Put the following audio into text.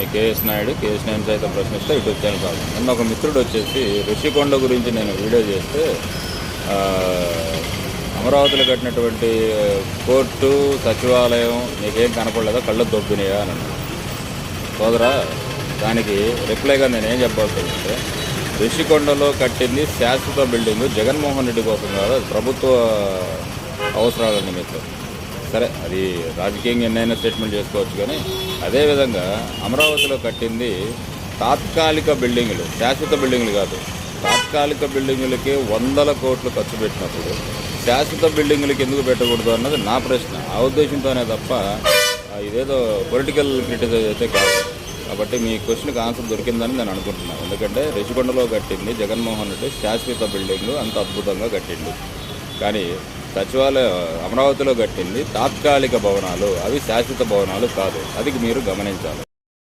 మీ KS Naidu KS Naidu సైతం ప్రశ్నిస్తే YouTube channel కాదు. నిన్న ఒక మిత్రుడు వచ్చేసి ఋషికొండ గురించి నేను వీడియో చేస్తే అమరావతిలో కట్టినటువంటి కోర్టు సచివాలయం నీకేం కనపడలేదా కళ్ళు దొబ్బినాయా అని సోదరా దానికి రిప్లైగా నేనేం చెప్పాల్సిందంటే ఋషికొండలో కట్టింది శాశ్వత బిల్డింగ్ జగన్మోహన్ రెడ్డి కోసం కాదు అది ప్రభుత్వ అవసరాల నిమిత్తం. సరే అది రాజకీయంగా ఎన్నైనా స్టేట్మెంట్ చేసుకోవచ్చు కానీ అదేవిధంగా అమరావతిలో కట్టింది తాత్కాలిక బిల్డింగులు శాశ్వత బిల్డింగులు కాదు. తాత్కాలిక బిల్డింగులకి వందల కోట్లు ఖర్చు పెట్టినప్పుడు శాశ్వత బిల్డింగులకి ఎందుకు పెట్టకూడదు అన్నది నా ప్రశ్న. ఆ ఉద్దేశంతోనే తప్ప ఇదేదో పొలిటికల్ క్రిటిసైజ్ అయితే కాదు. కాబట్టి మీ క్వశ్చన్కి ఆన్సర్ దొరికిందని నేను అనుకుంటున్నాను. ఎందుకంటే రిషికొండలో కట్టింది జగన్మోహన్ రెడ్డి శాశ్వత బిల్డింగ్ అంత అద్భుతంగా కట్టిండు కానీ సచివాలయ అమరావతిలో కట్టింది తాత్కాలిక భవనాలు అవి శాశ్వత భవనాలు కాదు. అది మీరు గమనించాలి.